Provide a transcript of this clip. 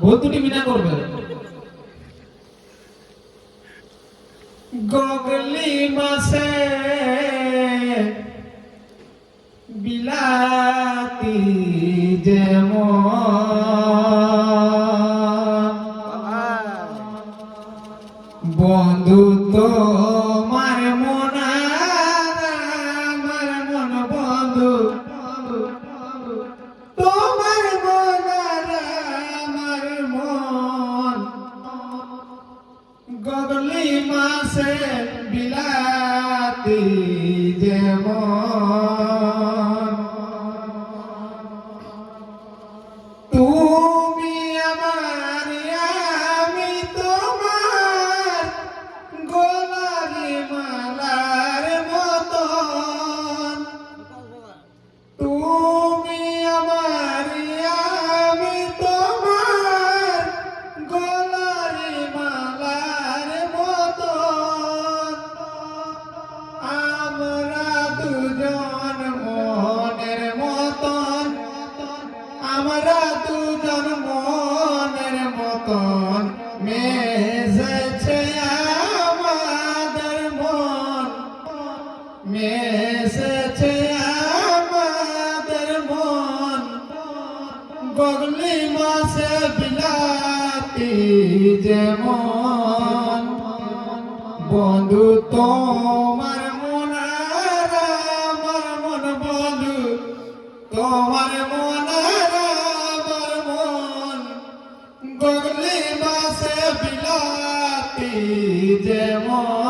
ভুল দুটি বিনা করবে। গগলি মাসে বিলাতি যেমন বন্ধু তোমার গগলি মাসে বিলাতি যেমন গগলি মাসে বিলাতি যেমন। বন্ধু তোমার মন আমার মন বন্ধু। তোমার মন আমার মন। গগলি মাসে বিলাতি যেমন।